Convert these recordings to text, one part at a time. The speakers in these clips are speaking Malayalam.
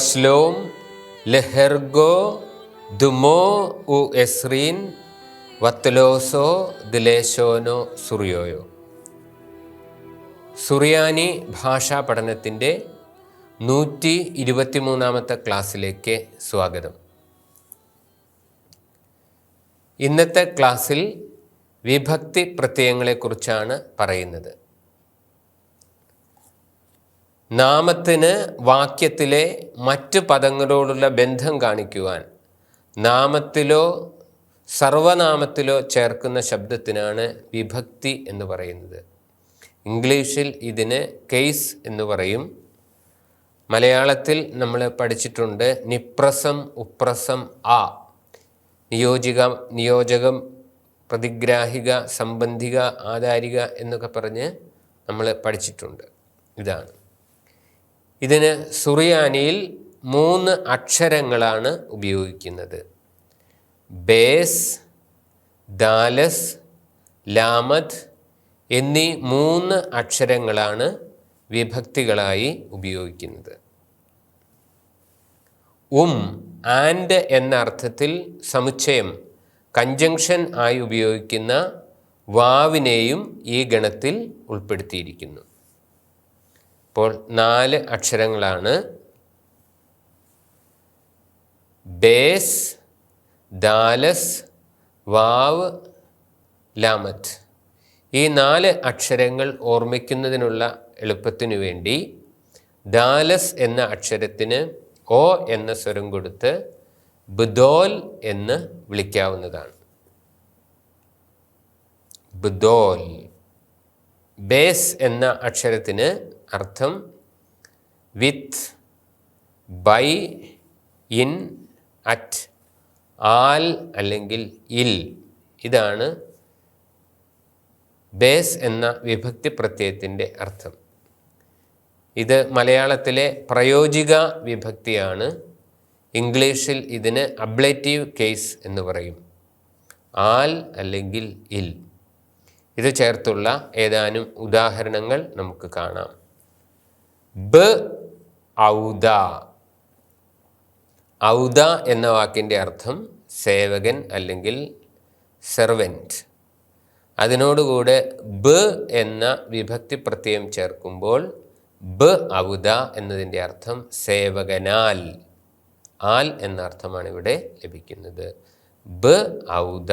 ബഷ്ലോം ലെഹെർഗോ ദുമോ ഉ എസ്രീൻ വത്തലോസോ ദിലേശോനോ സുറിയോയോ. സുറിയാനി ഭാഷാ പഠനത്തിന്റെ നൂറ്റി ഇരുപത്തിമൂന്നാമത്തെ ക്ലാസ്സിലേക്ക് സ്വാഗതം. ഇന്നത്തെ ക്ലാസ്സിൽ വിഭക്തി പ്രത്യയങ്ങളെക്കുറിച്ചാണ് പറയുന്നത്. നാമത്തിന് വാക്യത്തിലെ മറ്റ് പദങ്ങളോടുള്ള ബന്ധം കാണിക്കുവാൻ നാമത്തിലോ സർവനാമത്തിലോ ചേർക്കുന്ന ശബ്ദത്തിനാണ് വിഭക്തി എന്ന് പറയുന്നത്. ഇംഗ്ലീഷിൽ ഇതിന് കേസ് എന്ന് പറയും. മലയാളത്തിൽ നമ്മൾ പഠിച്ചിട്ടുണ്ട് നിപ്രസം ഉപ്രസം ആ. നിയോജിക നിയോജകം പ്രതിഗ്രാഹിക സംബന്ധിക ആധാരിക എന്നൊക്കെ പറഞ്ഞ് നമ്മൾ പഠിച്ചിട്ടുണ്ട്. ഇതാണ്. ഇതിന് സുറിയാനിയിൽ മൂന്ന് അക്ഷരങ്ങളാണ് ഉപയോഗിക്കുന്നത്. ബേസ് ദാലസ് ലാമത് എന്നീ മൂന്ന് അക്ഷരങ്ങളാണ് വിഭക്തികളായി ഉപയോഗിക്കുന്നത്. ഉം ആൻഡ് എന്ന അർത്ഥത്തിൽ സമുച്ചയം കഞ്ചങ്ഷൻ ആയി ഉപയോഗിക്കുന്ന വാവിനെയും ഈ ഗണത്തിൽ ഉൾപ്പെടുത്തിയിരിക്കുന്നു. ഇപ്പോൾ നാല് അക്ഷരങ്ങളാണ് ബേസ് ദാലസ് വാവ് ലാമത്ത്. ഈ നാല് അക്ഷരങ്ങൾ ഓർമ്മിക്കുന്നതിനുള്ള എളുപ്പത്തിനു വേണ്ടി ദാലസ് എന്ന അക്ഷരത്തിന് ഓ എന്ന സ്വരം കൊടുത്ത് ബുദോൽ എന്ന് വിളിക്കാവുന്നതാണ്. ബുദോൽ ബേസ് എന്ന അക്ഷരത്തിന് അർത്ഥം വിത്ത് ബൈ ഇൻ അറ്റ് ആൽ അല്ലെങ്കിൽ ഇൽ. ഇതാണ് ബേസ് എന്ന വിഭക്തി പ്രത്യയത്തിന്റെ അർത്ഥം. ഇത് മലയാളത്തിലെ പ്രയോജിക വിഭക്തിയാണ്. ഇംഗ്ലീഷിൽ ഇതിന് അബ്ലേറ്റീവ് കേസ് എന്ന് പറയും. ആൽ അല്ലെങ്കിൽ ഇൽ. ഇത് ചേർത്തുള്ള ഏതാനും ഉദാഹരണങ്ങൾ നമുക്ക് കാണാം. ബ ഔദ. ഔദ എന്ന വാക്കിന്റെ അർത്ഥം സേവകൻ അല്ലെങ്കിൽ സെർവന്റ് അതിനോടുകൂടെ ബ് എന്ന വിഭക്തി പ്രത്യയം ചേർക്കുമ്പോൾ ബ് ഔദ എന്നതിന്റെ അർത്ഥം സേവകനാൽ. ആൽ എന്ന അർത്ഥമാണ് ഇവിടെ ലഭിക്കുന്നത്. ബ് ഔദ.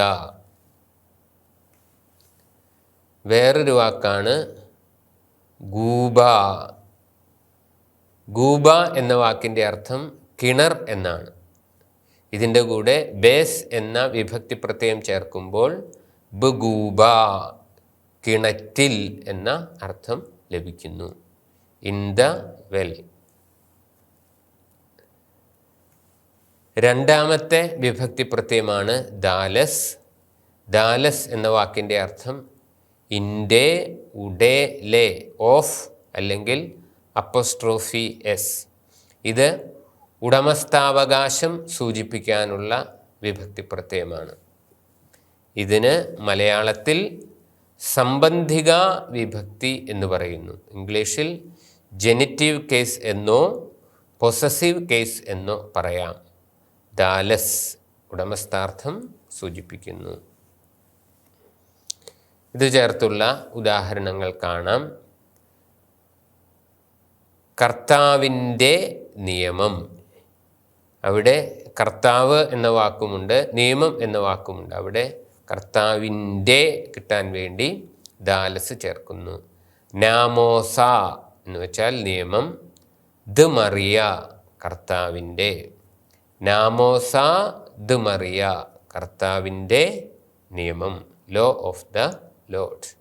വേറൊരു വാക്കാണ് ഗൂബ. ഗൂബ എന്ന വാക്കിന്റെ അർത്ഥം കിണർ എന്നാണ്. ഇതിന്റെ കൂടെ ബേസ് എന്ന വിഭക്തി പ്രത്യയം ചേർക്കുമ്പോൾ ബഗൂബ കിണറ്റിൽ എന്ന അർത്ഥം ലഭിക്കുന്നു. In the well. രണ്ടാമത്തെ വിഭക്തി പ്രത്യയമാണ് ദാലസ്. ദാലസ് എന്ന വാക്കിന്റെ അർത്ഥം ഇൻഡേ ഉഡേ ലേ ഓഫ് അല്ലെങ്കിൽ അപ്പോസ്ട്രോഫി എസ്. ഇത് ഉടമസ്ഥാവകാശം സൂചിപ്പിക്കാനുള്ള വിഭക്തി പ്രത്യയമാണ്. ഇതിന് മലയാളത്തിൽ സംബന്ധിക വിഭക്തി എന്ന് പറയുന്നു. ഇംഗ്ലീഷിൽ ജെനിറ്റീവ് കേസ് എന്നോ പൊസസീവ് കേസ് എന്നോ പറയാം. ദാലസ് ഉടമസ്ഥാർത്ഥം സൂചിപ്പിക്കുന്നു. ഇത് ചേർത്തുള്ള ഉദാഹരണങ്ങൾ കാണാം. കർത്താവിന്റെ നിയമം. അവിടെ കർത്താവ് എന്ന വാക്കുമുണ്ട് നിയമം എന്ന വാക്കുമുണ്ട്. അവിടെ കർത്താവിന്റെ കിട്ടാൻ വേണ്ടി ദാലസ് ചേർക്കുന്നു. നാമോസ എന്ന് വെച്ചാൽ നിയമം. ദ് മറിയ കർത്താവിന്റെ. നാമോസ ദ് മറിയ കർത്താവിന്റെ നിയമം. Law of the lord.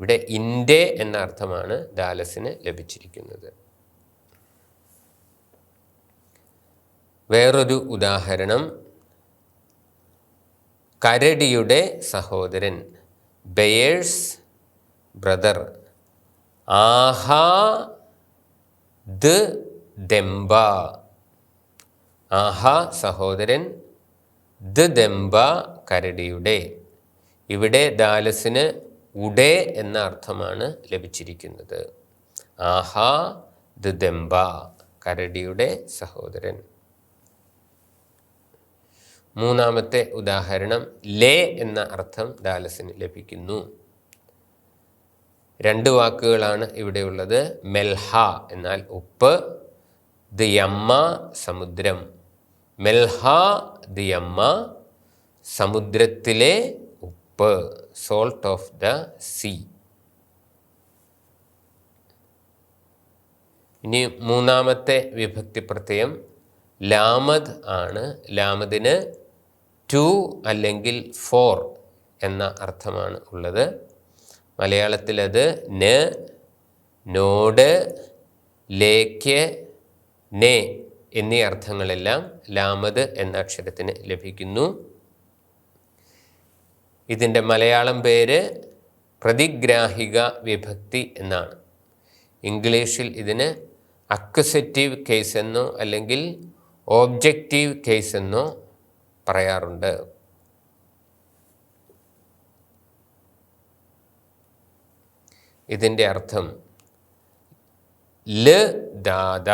ഇവിടെ ഇന്റെ എന്ന അർത്ഥമാണ് ദാലസിന് ലഭിച്ചിരിക്കുന്നത്. വേറൊരു ഉദാഹരണം. കരടിയുടെ സഹോദരൻ ബെയേഴ്സ് ബ്രദർ ആഹാ ദ് ദെമ്പ ആഹാ സഹോദരൻ ദ് ദെമ്പ കരടിയുടെ. ഇവിടെ ദാലസിന് ഉടേ എന്ന അർത്ഥമാണ് ലഭിച്ചിരിക്കുന്നത്. ആഹാ ദ് ദെമ്പ കരടിയുടെ സഹോദരൻ. മൂന്നാമത്തെ ഉദാഹരണം ലേ എന്ന അർത്ഥം ഡാലസിന് ലഭിക്കുന്നു. രണ്ട് വാക്കുകളാണ് ഇവിടെയുള്ളത്. മെൽഹ എന്നാൽ ഉപ്പ് ദിയമ്മ സമുദ്രം. മെൽഹ ദിയമ്മ സമുദ്രത്തിലെ ഉപ്പ് സോൾട്ട് ഓഫ് ദ സീ ഇനി മൂന്നാമത്തെ വിഭക്തി പ്രത്യയം ലാമദ് ആണ്. ലാമദിന് ടു അല്ലെങ്കിൽ ഫോർ എന്ന അർത്ഥമാണ് ഉള്ളത്. മലയാളത്തിലത് ന് നോട് ലേക്ക് നെ എന്നീ അർത്ഥങ്ങളെല്ലാം ലാമത് എന്ന അക്ഷരത്തിന് ലഭിക്കുന്നു. ഇതിന്റെ മലയാളം പേര് പ്രതിഗ്രാഹിക വിഭക്തി എന്നാണ്. ഇംഗ്ലീഷിൽ ഇതിന് അക്വസറ്റീവ് കേസ് എന്നോ അല്ലെങ്കിൽ ഓബ്ജക്റ്റീവ് കേസ് എന്നോ പറയാറുണ്ട്. ഇതിന്റെ അർത്ഥം ല ദാദ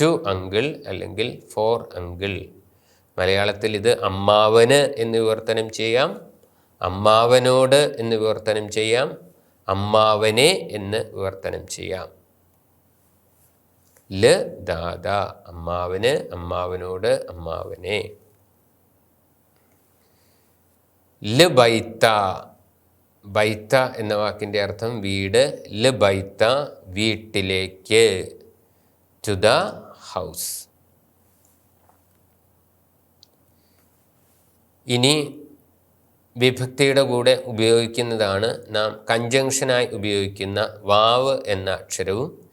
ടു അങ്കിൾ അല്ലെങ്കിൽ ഫോർ അങ്കിൾ. മലയാളത്തിൽ ഇത് അമ്മാവന് എന്ന് വിവർത്തനം ചെയ്യാം അമ്മാവനോട് എന്ന് വിവർത്തനം ചെയ്യാം അമ്മാവനെ എന്ന് വിവർത്തനം ചെയ്യാം. ൽ ദാദ അമ്മാവന് അമ്മാവനോട് അമ്മാവനെ. ല ബൈത്ത ബൈത്ത എന്ന വാക്കിന്റെ അർത്ഥം വീട്. ല ബൈത്ത വീട്ടിലേക്ക്. To the house. ഇനി വിഭക്തിയുടെ കൂടെ ഉപയോഗിക്കുന്നതാണ് നാം കഞ്ചങ്ഷനായി ഉപയോഗിക്കുന്ന വാവ് എന്ന അക്ഷരവും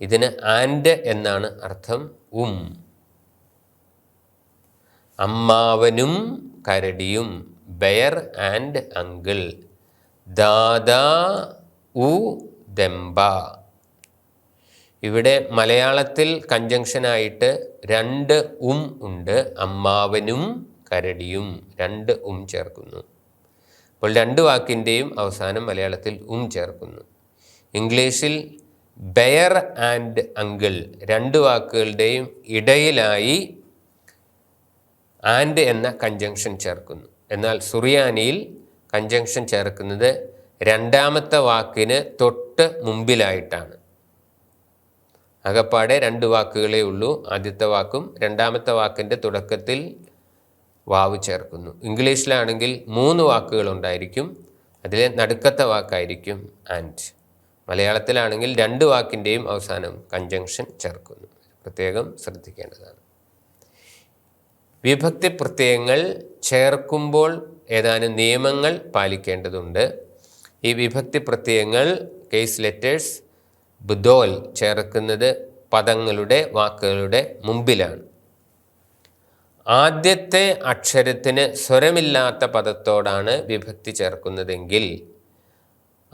ഇതിന് ആൻഡ് എന്നാണ് അർത്ഥം ഉം. അമ്മാവനും കരടിയും ബെയർ ആൻഡ് അങ്കിൾ. ദാദാ ഉ ദെമ്പ ഇവിടെ മലയാളത്തിൽ കഞ്ചങ്ഷനായിട്ട് രണ്ട് ഉം ഉണ്ട്. അമ്മാവനും കരടിയും രണ്ട് ഉം ചേർക്കുന്നു. അപ്പോൾ രണ്ട് വാക്കിന്റെയും അവസാനം മലയാളത്തിൽ ഉം ചേർക്കുന്നു. ഇംഗ്ലീഷിൽ ബെയർ ആൻഡ് അങ്കിൾ രണ്ട് വാക്കുകളുടെയും ഇടയിലായി ആൻഡ് എന്ന കഞ്ചങ്ഷൻ ചേർക്കുന്നു. എന്നാൽ സുറിയാനിയിൽ കഞ്ചങ്ഷൻ ചേർക്കുന്നത് രണ്ടാമത്തെ വാക്കിന് തൊട്ട് മുമ്പിലായിട്ടാണ്. അകപ്പാടെ രണ്ട് വാക്കുകളേ ഉള്ളൂ. ആദ്യത്തെ വാക്കും രണ്ടാമത്തെ വാക്കിന്റെ തുടക്കത്തിൽ വാവ് ചേർക്കുന്നു. ഇംഗ്ലീഷിലാണെങ്കിൽ മൂന്ന് വാക്കുകൾ ഉണ്ടായിരിക്കും. അതിലെ നടുക്കത്തെ വാക്കായിരിക്കും ആൻഡ് മലയാളത്തിലാണെങ്കിൽ രണ്ട് വാക്കിന്റെയും അവസാനം കഞ്ചങ്ഷൻ ചേർക്കുന്നു. പ്രത്യേകം ശ്രദ്ധിക്കേണ്ടതാണ്. വിഭക്തി പ്രത്യയങ്ങൾ ചേർക്കുമ്പോൾ ഏതാനും നിയമങ്ങൾ പാലിക്കേണ്ടതുണ്ട്. ഈ വിഭക്തി പ്രത്യയങ്ങൾ കേസ് ലെറ്റേഴ്സ് ബുദോൽ ചേർക്കുന്നത് പദങ്ങളുടെ വാക്കുകളുടെ മുമ്പിലാണ്. ആദ്യത്തെ അക്ഷരത്തിന് സ്വരമില്ലാത്ത പദത്തോടാണ് വിഭക്തി ചേർക്കുന്നതെങ്കിൽ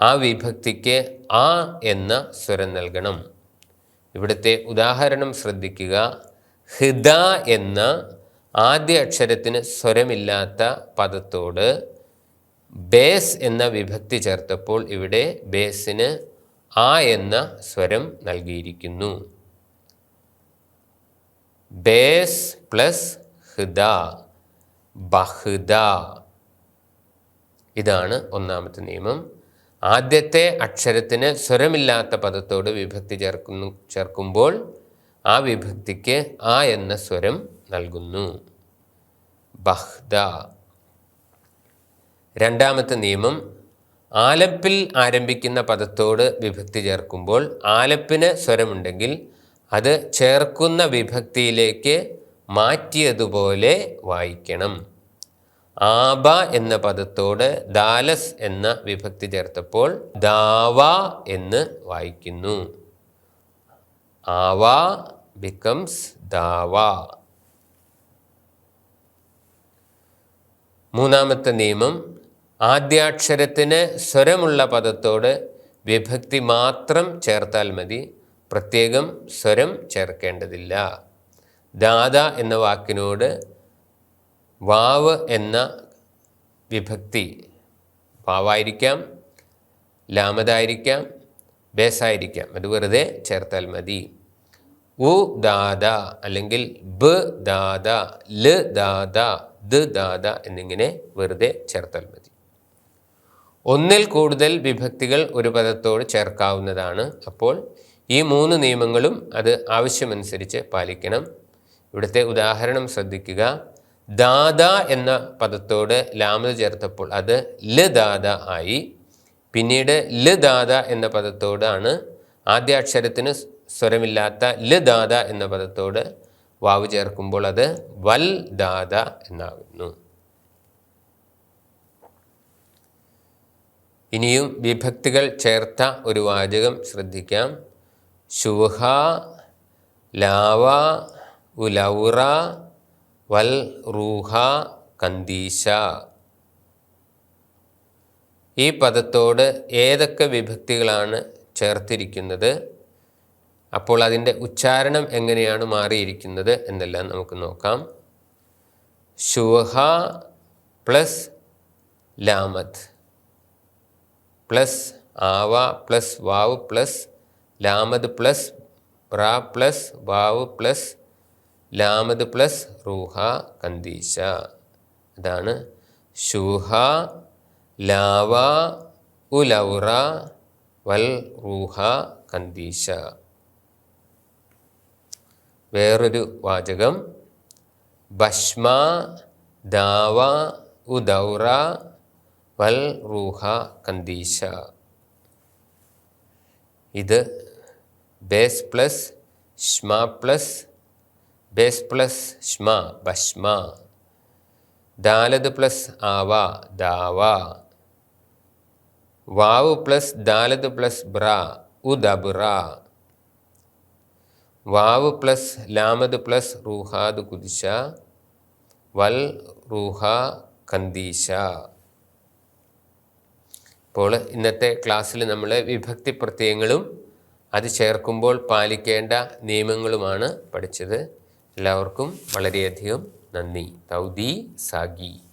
ആ വിഭക്തിക്ക് ആ എന്ന സ്വരം നൽകണം. ഇവിടുത്തെ ഉദാഹരണം ശ്രദ്ധിക്കുക. ഹിദ എന്ന ആദ്യ അക്ഷരത്തിന് സ്വരമില്ലാത്ത പദത്തോട് ബേസ് എന്ന വിഭക്തി ചേർത്തപ്പോൾ ഇവിടെ ബേസിന് ആ എന്ന സ്വരം നൽകിയിരിക്കുന്നു. ബേസ് പ്ലസ് ഹൃദ ബഹ്ദ. ഇതാണ് ഒന്നാമത്തെ നിയമം. ആദ്യത്തെ അക്ഷരത്തിന് സ്വരമില്ലാത്ത പദത്തോട് വിഭക്തി ചേർക്കുന്നു ചേർക്കുമ്പോൾ ആ വിഭക്തിക്ക് ആ എന്ന സ്വരം നൽകുന്നു. ബഹ്ദ. രണ്ടാമത്തെ നിയമം ആലപ്പിൽ ആരംഭിക്കുന്ന പദത്തോട് വിഭക്തി ചേർക്കുമ്പോൾ ആലപ്പിന് സ്വരമുണ്ടെങ്കിൽ അത് ചേർക്കുന്ന വിഭക്തിയിലേക്ക് മാറ്റിയതുപോലെ വായിക്കണം. ആബ എന്ന പദത്തോട് ദാലസ് എന്ന വിഭക്തി ചേർത്തപ്പോൾ ദാവ എന്ന് വായിക്കുന്നു. ആവ ബിക്കംസ് ദാവ. മൂന്നാമത്തെ നിയമം ആദ്യാക്ഷരത്തിന് സ്വരമുള്ള പദത്തോട് വിഭക്തി മാത്രം ചേർത്താൽ മതി പ്രത്യേകം സ്വരം ചേർക്കേണ്ടതില്ല. ദാദ എന്ന വാക്കിനോട് വാവ് എന്ന വിഭക്തി. വാവായിരിക്കാം ലാമതായിരിക്കാം ബേസായിരിക്കാം. അത് വെറുതെ ചേർത്താൽ മതി. ഉ ദാദ അല്ലെങ്കിൽ ബ് ദാദ ൽ ദാദ ദ് ദാദ എന്നിങ്ങനെ വെറുതെ ചേർത്താൽ മതി. ഒന്നിൽ കൂടുതൽ വിഭക്തികൾ ഒരു പദത്തോട് ചേർക്കാവുന്നതാണ്. അപ്പോൾ ഈ മൂന്ന് നിയമങ്ങളും അത് ആവശ്യമനുസരിച്ച് പാലിക്കണം. ഇവിടുത്തെ ഉദാഹരണം ശ്രദ്ധിക്കുക. ദാദ എന്ന പദത്തോട് ലാമത് ചേർത്തപ്പോൾ അത് ല ദാദ ആയി. പിന്നീട് ല ദാദ എന്ന പദത്തോടാണ് ആദ്യ അക്ഷരത്തിന് സ്വരമില്ലാത്ത ല ദാദ എന്ന പദത്തോട് വാവ് ചേർക്കുമ്പോൾ അത് വൽ ദാദ എന്നാകുന്നു. ഇനിയും വിഭക്തികൾ ചേർത്ത ഒരു വാചകം ശ്രദ്ധിക്കാം. ശുഹ ലാവ ഉലൗറ വൽ റൂഹ കന്തീശ ഈ പദത്തോട് ഏതൊക്കെ വിഭക്തികളാണ് ചേർത്തിരിക്കുന്നത്? അപ്പോൾ അതിന്റെ ഉച്ചാരണം എങ്ങനെയാണ് മാറിയിരിക്കുന്നത് എന്നെല്ലാം നമുക്ക് നോക്കാം. ശുഹ പ്ലസ് ലാമത്. പ്ലസ് ആവ പ്ലസ് വാവ് പ്ലസ് ലാമത് പ്ലസ് റ പ്ലസ് വാവ് പ്ലസ് ലാമത് പ്ലസ് റൂഹ കന്തീശ ഇതാണ് ഷൂഹ ലാവ ഉലൗറ വൽ റൂഹ കന്തീശ വേറൊരു വാചകം. ഭഷ്മ ദാവ ഉദൗറ വൽ റൂഹ കന്തീശ ഇത് ബേസ് പ്ലസ് ഷ്മ പ്ലസ് ബേസ് പ്ലസ് ഷ്മ ഭഷ്മ ദാലത് പ്ലസ് ആവ ദാവ. വാവ് പ്ലസ് ദാലത് പ്ലസ് ബ്ര ഉദബ്ര വാവ് പ്ലസ് ലാമത് പ്ലസ് റൂഹാദ് കുദിശ വൽ റൂഹ കന്തീശ അപ്പോൾ ഇന്നത്തെ ക്ലാസ്സിൽ നമ്മൾ വിഭക്തി പ്രത്യയങ്ങളും അത് ചേർക്കുമ്പോൾ പാലിക്കേണ്ട നിയമങ്ങളുമാണ് പഠിച്ചത്. എല്ലാവർക്കും വളരെയധികം നന്ദി. തൗദി സാഗി.